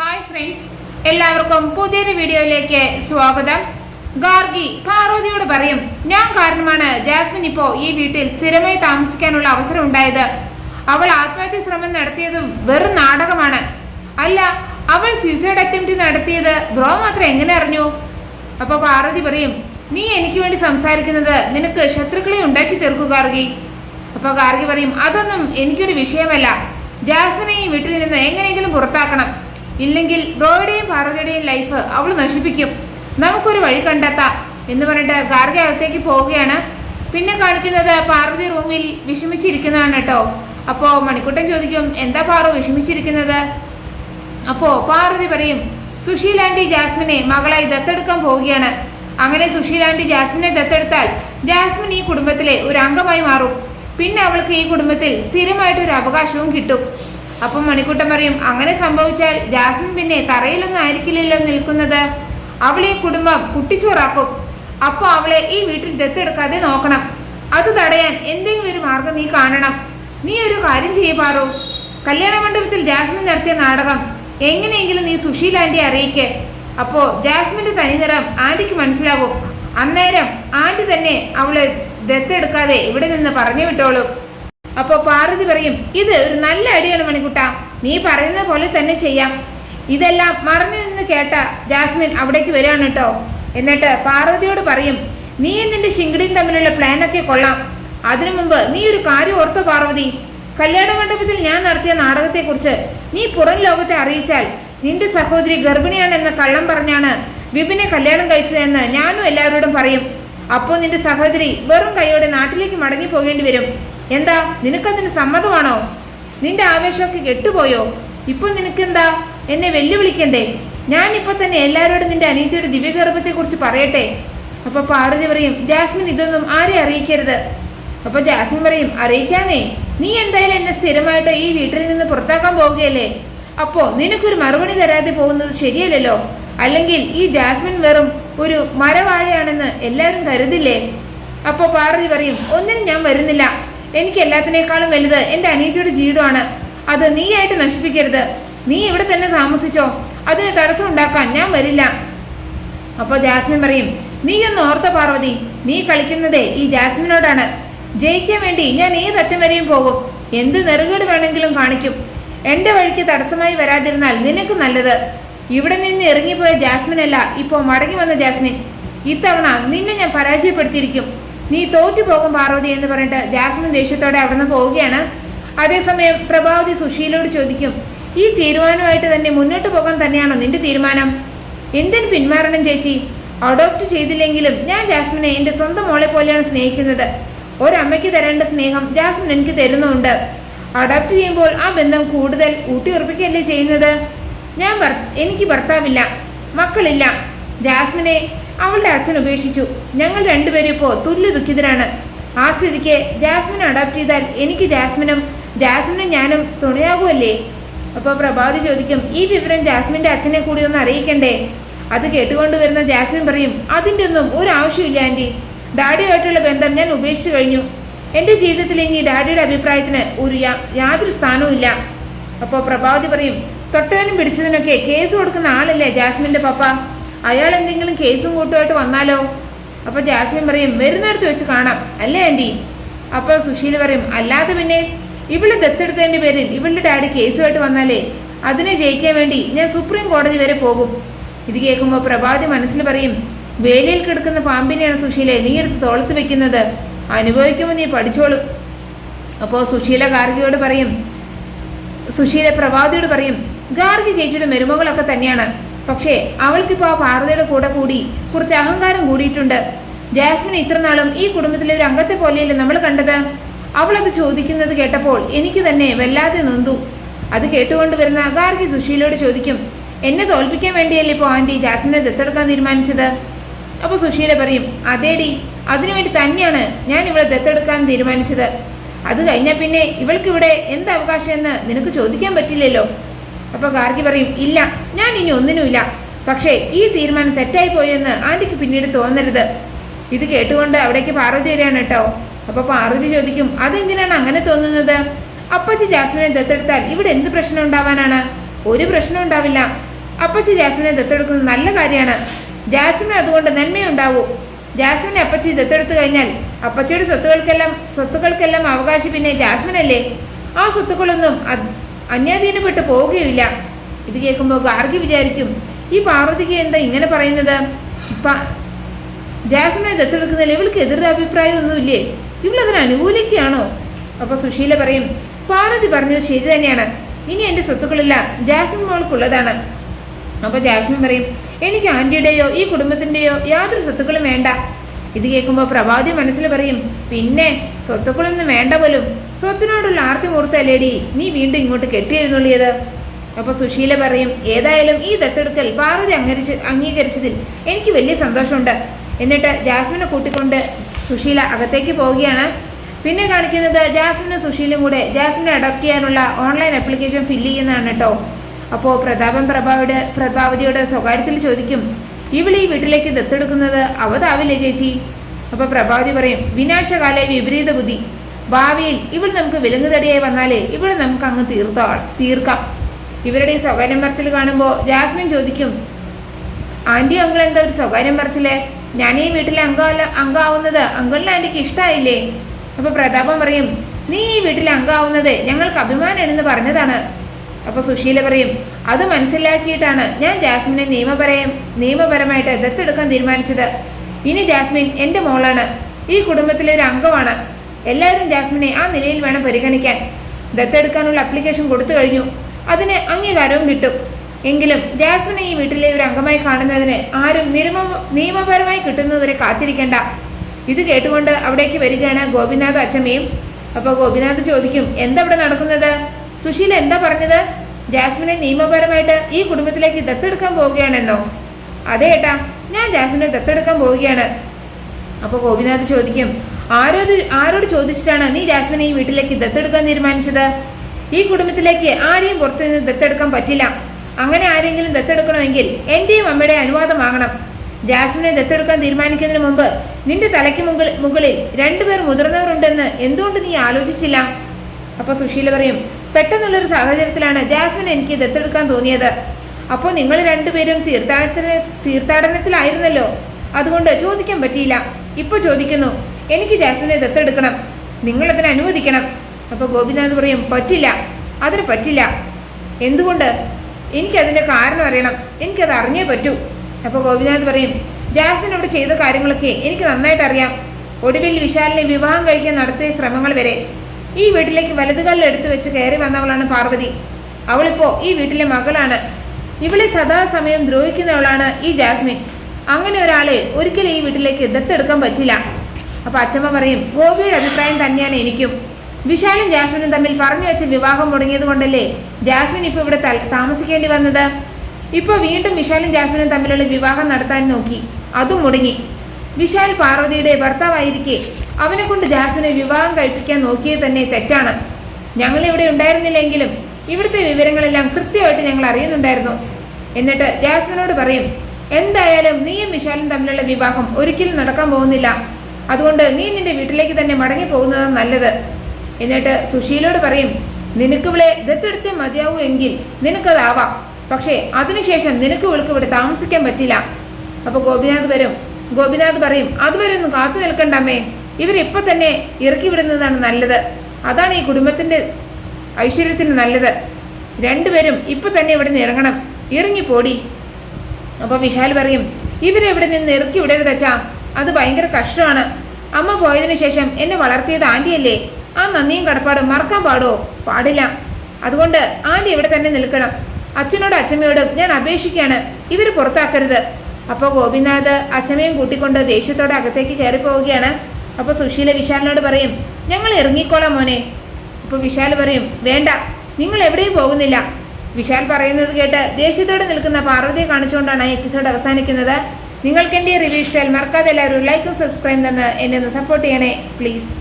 Hi friends എല്ലാവർക്കും പുതിയൊരു വീഡിയോയിലേക്ക് സ്വാഗതം. ഗാർഗി പാർവതിയോട് പറയും ഞാൻ കാരണമാണ് ജാസ്മിൻ ഇപ്പോ ഈ വീട്ടിൽ സ്ഥിരമായി താമസിക്കാനുള്ള അവസരം ഉണ്ടായത്. അവൾ ആത്മഹത്യ ശ്രമം നടത്തിയതും വെറും നാടകമാണ്. അല്ല അവൾ സൂയിസൈഡ് അറ്റംപ്റ്റ് നടത്തിയത് ബ്രോ മാത്രം എങ്ങനെ അറിഞ്ഞു? അപ്പൊ പാർവതി പറയും നീ എനിക്ക് വേണ്ടി സംസാരിക്കുന്നത് നിനക്ക് ശത്രുക്കളെ ഉണ്ടാക്കി തീർക്കൂ ഗാർഗി. അപ്പൊ ഗാർഗി പറയും അതൊന്നും എനിക്കൊരു വിഷയമല്ല. ജാസ്മിനെ ഈ വീട്ടിൽ നിന്ന് എങ്ങനെയെങ്കിലും പുറത്താക്കണം. ഇല്ലെങ്കിൽ ബ്രോയുടെയും ഭാർഗയുടെയും ലൈഫ് അവൾ നശിപ്പിക്കും. നമുക്കൊരു വഴി കണ്ടെത്താം എന്ന് പറഞ്ഞിട്ട് ഗാർഗ അകത്തേക്ക് പോവുകയാണ്. പിന്നെ കാണിക്കുന്നത് പാർവതി റൂമിൽ വിഷമിച്ചിരിക്കുന്നതാണ് കേട്ടോ. അപ്പോൾ മണിക്കുട്ടൻ ചോദിക്കും എന്താ പാറു വിഷമിച്ചിരിക്കുന്നത്? അപ്പോൾ പാർവതി പറയും സുശീൽ ആന്റി ജാസ്മിനെ മകളായി ദത്തെടുക്കാൻ പോവുകയാണ്. അങ്ങനെ സുശീൽ ആന്റി ജാസ്മിനെ ദത്തെടുത്താൽ ജാസ്മിൻ ഈ കുടുംബത്തിലെ ഒരു അംഗമായി മാറും. പിന്നെ അവൾക്ക് ഈ കുടുംബത്തിൽ സ്ഥിരമായിട്ട് ഒരു അവകാശവും കിട്ടും. അപ്പം മണിക്കുട്ടൻ പറയും അങ്ങനെ സംഭവിച്ചാൽ ജാസ്മിൻ പിന്നെ തറയിലൊന്നും ആയിരിക്കില്ലല്ലോ നിൽക്കുന്നത്. അവളെ കുടുംബം കുട്ടിച്ചോറാക്കും. അപ്പൊ അവളെ ഈ വീട്ടിൽ ദത്തെടുക്കാതെ നോക്കണം. അത് തടയാൻ എന്തെങ്കിലും ഒരു മാർഗം നീ കാണണം. നീ ഒരു കാര്യം ചെയ്യേ പാറു. കല്യാണ മണ്ഡപത്തിൽ ജാസ്മിൻ നടത്തിയ നാടകം എങ്ങനെയെങ്കിലും നീ സുശീൽ ആന്റിയെ അറിയിക്ക്. അപ്പോ ജാസ്മിന്റെ തനിനിറം ആന്റിക്ക് മനസ്സിലാവും അന്നേരം ആന്റി തന്നെ അവളെ ദത്തെടുക്കാതെ ഇവിടെ നിന്ന് പറഞ്ഞു വിട്ടോളൂ. അപ്പോ പാർവതി പറയും ഇത് ഒരു നല്ല അടിയാണ് മണിക്കുട്ട. നീ പറയുന്നത് പോലെ തന്നെ ചെയ്യാം. ഇതെല്ലാം മറഞ്ഞു നിന്ന് കേട്ട ജാസ്മിൻ അവിടേക്ക് വരികയാണ് കേട്ടോ. എന്നിട്ട് പാർവതിയോട് പറയും നീ നിന്റെ ശിങ്കിടിയും തമ്മിലുള്ള പ്ലാനൊക്കെ കൊള്ളാം. അതിനു മുമ്പ് നീ ഒരു കാര്യം ഓർത്തോ പാർവതി. കല്യാണ മണ്ഡപത്തിൽ ഞാൻ നടത്തിയ നാടകത്തെക്കുറിച്ച് നീ പുറം ലോകത്തെ അറിയിച്ചാൽ നിന്റെ സഹോദരി ഗർഭിണിയാണെന്ന കള്ളം പറഞ്ഞാണ് വിപിനെ കല്യാണം കഴിച്ചതെന്ന് ഞാനും എല്ലാവരോടും പറയും. അപ്പോൾ നിന്റെ സഹോദരി വെറും കൈയോടെ നാട്ടിലേക്ക് മടങ്ങി പോകേണ്ടി വരും. എന്താ നിനക്കതിന് സമ്മതമാണോ? നിന്റെ ആവേശമൊക്കെ കെട്ടുപോയോ? ഇപ്പൊ നിനക്കെന്താ? എന്നെ വെല്ലുവിളിക്കണ്ടേ? ഇപ്പൊ തന്നെ എല്ലാവരോടും നിന്റെ അനീതിയുടെ ദിവ്യഗർഭത്തെ കുറിച്ച് പറയട്ടെ? അപ്പൊ പാർവതി പറയും ജാസ്മിൻ ഇതൊന്നും ആരെ അറിയിക്കരുത്? അപ്പൊ ജാസ്മിൻ പറയും അറിയിക്കാനേ നീ എന്തായാലും എന്നെ സ്ഥിരമായിട്ട് ഈ വീട്ടിൽ നിന്ന് പുറത്താക്കാൻ പോവുകയല്ലേ? അപ്പോ നിനക്കൊരു മറുപടി തരാതെ പോകുന്നത് ശരിയല്ലല്ലോ? അല്ലെങ്കിൽ ഈ ജാസ്മിൻ വെറും ഒരു മരവാഴയാണെന്ന് എല്ലാവരും കരുതില്ലേ? അപ്പോ പാർവതി പറയും ഒന്നിനും ഞാൻ വരുന്നില്ല. എനിക്ക് എല്ലാത്തിനേക്കാളും വലുത് എന്റെ അനീതിയുടെ ജീവിതമാണ്. അത് നീയായിട്ട് നശിപ്പിക്കരുത്. നീ ഇവിടെ തന്നെ താമസിച്ചോ. അതിന് തടസ്സം ഉണ്ടാക്കാൻ ഞാൻ വരില്ല. അപ്പോൾ ജാസ്മിൻ പറയും നീ ഒന്ന് ഓർത്ത പാർവതി നീ കളിക്കുന്നതേ ഈ ജാസ്മിനോടാണ്. ജയിക്കാൻ വേണ്ടി ഞാൻ ഏത് അറ്റം വരെയും പോകും. എന്ത് നെറുകേട് വേണമെങ്കിലും കാണിക്കും. എന്റെ വഴിക്ക് തടസ്സമായി വരാതിരുന്നാൽ നിനക്ക് നല്ലത്. ഇവിടെ നിന്ന് ഇറങ്ങിപ്പോയ ജാസ്മിൻ അല്ല ഇപ്പോൾ മടങ്ങി വന്ന ജാസ്മിൻ. ഇത്തവണ നിന്നെ ഞാൻ പരാജയപ്പെടുത്തിയിരിക്കും. നീ തോറ്റു പോകും പാർവതി എന്ന് പറഞ്ഞിട്ട് ജാസ്മിൻ ദേഷ്യത്തോടെ അവിടുന്ന് പോവുകയാണ്. അതേസമയം പ്രഭാവതി സുശീലോട് ചോദിക്കും ഈ തീരുമാനമായിട്ട് തന്നെ മുന്നോട്ട് പോകാൻ തന്നെയാണോ നിന്റെ തീരുമാനം? എന്തിന് പിന്മാറണം ചേച്ചി? അഡോപ്റ്റ് ചെയ്തില്ലെങ്കിലും ഞാൻ ജാസ്മിനെ എന്റെ സ്വന്തം മോളെ പോലെയാണ് സ്നേഹിക്കുന്നത്. ഒരമ്മയ്ക്ക് തരേണ്ട സ്നേഹം ജാസ്മിൻ എനിക്ക് തരുന്നുണ്ട്. അഡോപ്റ്റ് ചെയ്യുമ്പോൾ ആ ബന്ധം കൂടുതൽ ഊട്ടിയുറപ്പിക്കുകയല്ലേ ചെയ്യുന്നത്? ഞാൻ എനിക്ക് ഭർത്താവില്ല മക്കളില്ല. ജാസ്മിനെ അവളുടെ അച്ഛൻ ഉപേക്ഷിച്ചു. ഞങ്ങൾ രണ്ടുപേരും ഇപ്പോൾ തുല്യ ദുഃഖിതരാണ്. ആ സ്ഥിതിക്ക് ജാസ്മിൻ അഡാപ്റ്റ് ചെയ്താൽ എനിക്ക് ജാസ്മിനും ജാസ്മിനും ഞാനും തുണയാകുമല്ലേ അപ്പോൾ പ്രഭാതി ചോദിക്കും ഈ വിവരം ജാസ്മിന്റെ അച്ഛനെ കൂടി ഒന്ന് അറിയിക്കണ്ടേ? അത് കേട്ടുകൊണ്ട് വരുന്ന ജാസ്മിൻ പറയും അതിന്റെ ഒന്നും ഒരു ആവശ്യമില്ല ആന്റി. ഡാഡിയുമായിട്ടുള്ള ബന്ധം ഞാൻ ഉപേക്ഷിച്ചു കഴിഞ്ഞു. എന്റെ ജീവിതത്തിൽ ഇനി ഡാഡിയുടെ അഭിപ്രായത്തിന് ഒരു യാതൊരു സ്ഥാനവും ഇല്ല അപ്പോൾ പ്രഭാവതി പറയും തൊട്ടതിനും പിടിച്ചതിനൊക്കെ കേസ് കൊടുക്കുന്ന ആളല്ലേ ജാസ്മിന്റെ പപ്പ? അയാൾ എന്തെങ്കിലും കേസും കൂട്ടുമായിട്ട് വന്നാലോ? അപ്പൊ ജാസ്മിൻ പറയും വരുന്നിടത്ത് വെച്ച് കാണാം. അല്ലേ ആന്റി അപ്പൊ സുശീല പറയും അല്ലാതെ പിന്നെ ഇവൾ ദത്തെടുത്തതിന്റെ പേരിൽ ഇവളുടെ ഡാഡി കേസുമായിട്ട് വന്നാലേ അതിനെ ജയിക്കാൻ വേണ്ടി ഞാൻ സുപ്രീം കോടതി വരെ പോകും. ഇത് കേൾക്കുമ്പോൾ പ്രഭാതി മനസ്സിൽ പറയും വേലിയിൽ കിടക്കുന്ന പാമ്പിനെയാണ് സുശീലെ നീ എടുത്ത് തോളത്ത് വെക്കുന്നത്. അനുഭവിക്കുമ്പോൾ നീ പഠിച്ചോളും. അപ്പോൾ സുശീല ഗാർഗിയോട് പറയും സുശീല പ്രഭാതിയോട് പറയും ഗാർഗി ചേച്ചിയുടെ മരുമകളൊക്കെ തന്നെയാണ്. പക്ഷേ അവൾക്കിപ്പോൾ ആ പാർവതിയുടെ കൂടെ കൂടി കുറച്ച് അഹങ്കാരം കൂടിയിട്ടുണ്ട്. ജാസ്മിൻ ഇത്രനാളും ഈ കുടുംബത്തിലെ ഒരു അംഗത്തെ പോലെയല്ലേ നമ്മൾ കണ്ടത്? അവളത് ചോദിക്കുന്നത് കേട്ടപ്പോൾ എനിക്ക് തന്നെ വല്ലാതെ നൊന്തു. അത് കേട്ടുകൊണ്ട് വരുന്ന ഗാർഗി സുശീലോട് ചോദിക്കും എന്നെ തോൽപ്പിക്കാൻ വേണ്ടിയല്ലേ ഇപ്പോൾ ആന്റി ജാസ്മിനെ ദത്തെടുക്കാൻ തീരുമാനിച്ചത്? അപ്പൊ സുശീല പറയും അതേടി അതിനുവേണ്ടി തന്നെയാണ് ഞാൻ ഇവളെ ദത്തെടുക്കാൻ തീരുമാനിച്ചത്. അത് കഴിഞ്ഞാൽ പിന്നെ ഇവൾക്കിവിടെ എന്ത് അവകാശം എന്ന് നിനക്ക് ചോദിക്കാൻ പറ്റില്ലല്ലോ. അപ്പൊ ഗാർഗി പറയും ഇല്ല ഞാൻ ഇനി ഒന്നിനുമില്ല. പക്ഷേ ഈ തീരുമാനം തെറ്റായി പോയെന്ന് ആന്റിക്ക് പിന്നീട് തോന്നരുത്. ഇത് കേട്ടുകൊണ്ട് അവിടേക്ക് പാർവതി വരികയാണ് കേട്ടോ. അപ്പോൾ പാർവതി ചോദിക്കും അതെന്തിനാണ് അങ്ങനെ തോന്നുന്നത്? അപ്പച്ചി ജാസ്മിനെ ദത്തെടുത്താൽ ഇവിടെ എന്ത് പ്രശ്നം ഉണ്ടാവാനാണ്? ഒരു പ്രശ്നം ഉണ്ടാവില്ല. അപ്പച്ചി ജാസ്മിനെ ദത്തെടുക്കുന്നത് നല്ല കാര്യമാണ്. ജാസ്മിന് അതുകൊണ്ട് നന്മയുണ്ടാവൂ. ജാസ്മിനെ അപ്പച്ചി ദത്തെടുത്തു കഴിഞ്ഞാൽ അപ്പച്ചിയുടെ സ്വത്തുക്കൾക്കെല്ലാം സ്വത്തുക്കൾക്കെല്ലാം അവകാശി പിന്നെ ജാസ്മിനല്ലേ? ആ സ്വത്തുക്കളൊന്നും അന്യാധീനപ്പെട്ട് പോവുകയില്ല ഇത് കേൾക്കുമ്പോൾ ഗാർഗി വിചാരിക്കും ഈ പാർവതിക്ക് എന്താ ഇങ്ങനെ പറയുന്നത്? ജാസ്മിനെ ദത്തെടുക്കുന്നതിൽ ഇവൾക്ക് എതിർ അഭിപ്രായമൊന്നുമില്ലേ? ഇവളതിന് അനുകൂലിക്കുകയാണോ? അപ്പൊ സുശീല പറയും പാർവതി പറഞ്ഞത് ശരി തന്നെയാണ്. ഇനി എന്റെ സ്വത്തുക്കളില്ല. ജാസ്മിൻ മോൾക്കുള്ളതാണ്. അപ്പൊ ജാസ്മിൻ പറയും എനിക്ക് ആന്റിയുടെയോ ഈ കുടുംബത്തിന്റെയോ യാതൊരു സ്വത്തുക്കളും വേണ്ട. ഇത് കേൾക്കുമ്പോൾ പ്രഭാതി മനസ്സിൽ പറയും പിന്നെ സ്വത്തുക്കളൊന്നും വേണ്ട പോലും. സ്വത്തിനോടുള്ള ആർത്തി മൂർത്തല്ലേടി? നീ വീണ്ടും ഇങ്ങോട്ട് കെട്ടിയെഴുന്നള്ളിയത്? അപ്പൊ സുശീല പറയും ഏതായാലും ഈ ദത്തെടുക്കൽ പാർവതി അംഗീകരിച്ച് അംഗീകരിച്ചതിൽ എനിക്ക് വലിയ സന്തോഷമുണ്ട്. എന്നിട്ട് ജാസ്മിനെ കൂട്ടിക്കൊണ്ട് സുശീല അകത്തേക്ക് പോവുകയാണ്. പിന്നെ കാണിക്കുന്നത് ജാസ്മിനും സുശീലും കൂടെ ജാസ്മിനെ അഡോപ്റ്റ് ചെയ്യാനുള്ള ഓൺലൈൻ ആപ്ലിക്കേഷൻ ഫില്ല് ചെയ്യുന്നതാണ് കേട്ടോ അപ്പോൾ പ്രതാപൻ പ്രഭാവിടെ പ്രഭാവതിയോട് സ്വകാര്യത്തിൽ ചോദിക്കും ഇവൾ ഈ വീട്ടിലേക്ക് ദത്തെടുക്കുന്നത് അവതാവില്ലേ ചേച്ചി? അപ്പോൾ പ്രഭാവതി പറയും വിനാശകാലെ വിപരീത ബുദ്ധി. ഭാവിയിൽ ഇവിടെ നമുക്ക് വിലങ്ങുതടിയായി വന്നാലേ ഇവിടെ നമുക്ക് അങ്ങ് തീർത്താണ് തീർക്കാം. ഇവരുടെ ഈ സ്വകാര്യം പറച്ചിൽ കാണുമ്പോൾ ജാസ്മിൻ ചോദിക്കും ആന്റി അങ്കിൾ എന്താ ഒരു സ്വകാര്യം പറച്ചില്ലേ ഞാൻ ഈ വീട്ടിലെ അംഗമല്ല അംഗമാവുന്നത് അങ്കിളിന് ആന്റിക്ക് ഇഷ്ടമായില്ലേ അപ്പൊ പ്രതാപം പറയും നീ ഈ വീട്ടിലെ അംഗമാവുന്നത് ഞങ്ങൾക്ക് അഭിമാനമാണെന്ന് പറഞ്ഞതാണ്. അപ്പോൾ സുശീല പറയും അത് മനസ്സിലാക്കിയിട്ടാണ് ഞാൻ ജാസ്മിനെ നിയമപരയും നിയമപരമായിട്ട് ദത്തെടുക്കാൻ തീരുമാനിച്ചത്. ഇനി ജാസ്മിൻ എന്റെ മോളാണ്. ഈ കുടുംബത്തിലെ ഒരു അംഗമാണ്. എല്ലാവരും ജാസ്മിനെ ആ നിലയിൽ വേണം പരിഗണിക്കാൻ. ദത്തെടുക്കാനുള്ള അപ്ലിക്കേഷൻ കൊടുത്തു കഴിഞ്ഞു. അതിന് അംഗീകാരവും കിട്ടും. എങ്കിലും ജാസ്മിനെ ഈ വീട്ടിലെ ഒരു അംഗമായി കാണുന്നതിന് ആരും നിയമ നിയമപരമായി കിട്ടുന്നതുവരെ കാത്തിരിക്കേണ്ട. ഇത് കേട്ടുകൊണ്ട് അവിടേക്ക് വരികയാണ് ഗോപിനാഥ് അച്ചമ്മയും. അപ്പോൾ ഗോപിനാഥ് ചോദിക്കും എന്താ ഇവിടെ നടക്കുന്നത്? സുശീല എന്താ പറഞ്ഞത്? ജാസ്മിനെ നിയമപരമായിട്ട് ഈ കുടുംബത്തിലേക്ക് ദത്തെടുക്കാൻ പോവുകയാണെന്നോ? അതെ ഏട്ടാ ഞാൻ ജാസ്മിനെ ദത്തെടുക്കാൻ പോവുകയാണ്. അപ്പോൾ ഗോപിനാഥ് ചോദിക്കും ആരോട് ആരോട് ചോദിച്ചിട്ടാണ് നീ ജാസ്മിനെ ഈ വീട്ടിലേക്ക് ദത്തെടുക്കാൻ തീരുമാനിച്ചത്? ഈ കുടുംബത്തിലേക്ക് ആരെയും പുറത്തു നിന്ന് ദത്തെടുക്കാൻ പറ്റില്ല. അങ്ങനെ ആരെങ്കിലും ദത്തെടുക്കണമെങ്കിൽ എന്റെയും അമ്മയുടെ അനുവാദം വാങ്ങണം. ജാസ്മിനെ ദത്തെടുക്കാൻ തീരുമാനിക്കുന്നതിന് മുമ്പ് നിന്റെ തലയ്ക്ക് മുകളിൽ മുകളിൽ രണ്ടുപേർ മുതിർന്നവരുണ്ടെന്ന് എന്തുകൊണ്ട് നീ ആലോചിച്ചില്ല? അപ്പൊ സുശീല പറയും പെട്ടെന്നുള്ളൊരു സാഹചര്യത്തിലാണ് ജാസ്മിൻ എനിക്ക് ദത്തെടുക്കാൻ തോന്നിയത്. അപ്പോൾ നിങ്ങൾ രണ്ടുപേരും തീർത്ഥാടനത്തിന് തീർത്ഥാടനത്തിലായിരുന്നല്ലോ? അതുകൊണ്ട് ചോദിക്കാൻ പറ്റിയില്ല. ഇപ്പൊ ചോദിക്കുന്നു എനിക്ക് ജാസ്മിനെ ദത്തെടുക്കണം. നിങ്ങൾ അതിന് അനുവദിക്കണം. അപ്പൊ ഗോപിനാഥ് പറയും പറ്റില്ല. അതിന് പറ്റില്ല. എന്തുകൊണ്ട്? എനിക്കതിന്റെ കാരണം അറിയണം. എനിക്കത് അറിഞ്ഞേ പറ്റൂ. അപ്പൊ ഗോപിനാഥ് പറയും ജാസ്മിൻ അവിടെ ചെയ്ത കാര്യങ്ങളൊക്കെ എനിക്ക് നന്നായിട്ട് അറിയാം. ഒടുവിൽ വിശാലിനെ വിവാഹം കഴിക്കാൻ നടത്തിയ ശ്രമങ്ങൾ വരെ. ഈ വീട്ടിലേക്ക് വലതുകാലിൽ എടുത്തു വെച്ച് കയറി വന്നവളാണ് പാർവതി. അവളിപ്പോ ഈ വീട്ടിലെ മകളാണ്. ഇവളെ സദാസമയം ദ്രോഹിക്കുന്നവളാണ് ഈ ജാസ്മിൻ. അങ്ങനെ ഒരാളെ ഒരിക്കലും ഈ വീട്ടിലേക്ക് ദത്തെടുക്കാൻ പറ്റില്ല. അപ്പൊ അച്ഛമ്മ പറയും ഗോപിയുടെ അഭിപ്രായം തന്നെയാണ് എനിക്കും. വിശാലും ജാസ്മിനും തമ്മിൽ പറഞ്ഞു വെച്ച വിവാഹം മുടങ്ങിയത് കൊണ്ടല്ലേ ജാസ്മിൻ ഇപ്പൊ ഇവിടെ താമസിക്കേണ്ടി വന്നത്? ഇപ്പൊ വീണ്ടും വിശാലും ജാസ്മിനും തമ്മിലുള്ള വിവാഹം നടത്താൻ നോക്കി. അതും മുടങ്ങി. വിശാൽ പാർവതിയുടെ ഭർത്താവായിരിക്കെ. അവനെ കൊണ്ട് ജാസ്മിനെ വിവാഹം കഴിപ്പിക്കാൻ നോക്കിയത് തന്നെ തെറ്റാണ്. ഞങ്ങൾ ഇവിടെ ഉണ്ടായിരുന്നില്ലെങ്കിലും ഇവിടുത്തെ വിവരങ്ങളെല്ലാം കൃത്യമായിട്ട് ഞങ്ങൾ അറിയുന്നുണ്ടായിരുന്നു. എന്നിട്ട് ജാസ്മിനോട് പറയും എന്തായാലും നീയും വിശാലും തമ്മിലുള്ള വിവാഹം ഒരിക്കലും നടക്കാൻ പോകുന്നില്ല. അതുകൊണ്ട് നീ നിന്റെ വീട്ടിലേക്ക് തന്നെ മടങ്ങി പോകുന്നതാണ് നല്ലത്. എന്നിട്ട് സുശീലോട് പറയും നിനക്ക് ഇവിടെ ദത്തെടുത്തേ മതിയാവൂ എങ്കിൽ നിനക്കതാവാം പക്ഷേ അതിനുശേഷം നിനക്ക് വിളിക്ക് ഇവിടെ താമസിക്കാൻ പറ്റില്ല. അപ്പൊ ഗോപിനാഥ് വരും. ഗോപിനാഥ് പറയും അതുവരെ ഒന്നും കാത്തു നിൽക്കണ്ടമ്മേ ഇവരിപ്പൊ തന്നെ ഇറക്കി വിടുന്നതാണ് നല്ലത്. അതാണ് ഈ കുടുംബത്തിന്റെ ഐശ്വര്യത്തിന് നല്ലത്. രണ്ടുപേരും ഇപ്പൊ തന്നെ ഇവിടെ നിന്ന് ഇറങ്ങണം. ഇറങ്ങിപ്പോടി. അപ്പൊ വിശാൽ പറയും ഇവരെവിടെ നിന്ന് ഇറക്കി വിടരുത് അച്ഛാ. അത് ഭയങ്കര കഷ്ടമാണ്. അമ്മ പോയതിനു ശേഷം എന്നെ വളർത്തിയത് ആന്റിയല്ലേ? ആ നന്ദിയും കടപ്പാടും മറക്കാൻ പാടോ? പാടില്ല. അതുകൊണ്ട് ആന്റി ഇവിടെ തന്നെ നിൽക്കണം. അച്ഛനോട് അച്ഛമ്മയോടും ഞാൻ അപേക്ഷിക്കുകയാണ്. ഇവർ പുറത്താക്കരുത്. അപ്പോൾ ഗോപിനാഥ് അച്ഛമ്മയും കൂട്ടിക്കൊണ്ട് ദേഷ്യത്തോടെ അകത്തേക്ക് കയറി പോവുകയാണ്. അപ്പോൾ സുശീല വിശാലിനോട് പറയും ഞങ്ങൾ ഇറങ്ങിക്കോളാം മോനെ. അപ്പോൾ വിശാൽ പറയും വേണ്ട. നിങ്ങൾ എവിടെയും പോകുന്നില്ല. വിശാൽ പറയുന്നത് കേട്ട് ദേഷ്യത്തോടെ നിൽക്കുന്ന പാർവതിയെ കാണിച്ചുകൊണ്ടാണ് എപ്പിസോഡ് അവസാനിക്കുന്നത്. നിങ്ങൾക്ക് എന്റെ റിവ്യൂ ഇഷ്ടമായാൽ മറക്കാതെ എല്ലാവരും ലൈക്കും സബ്സ്ക്രൈബ് തന്ന് എന്നെ ഒന്ന് സപ്പോർട്ട് ചെയ്യണേ പ്ലീസ്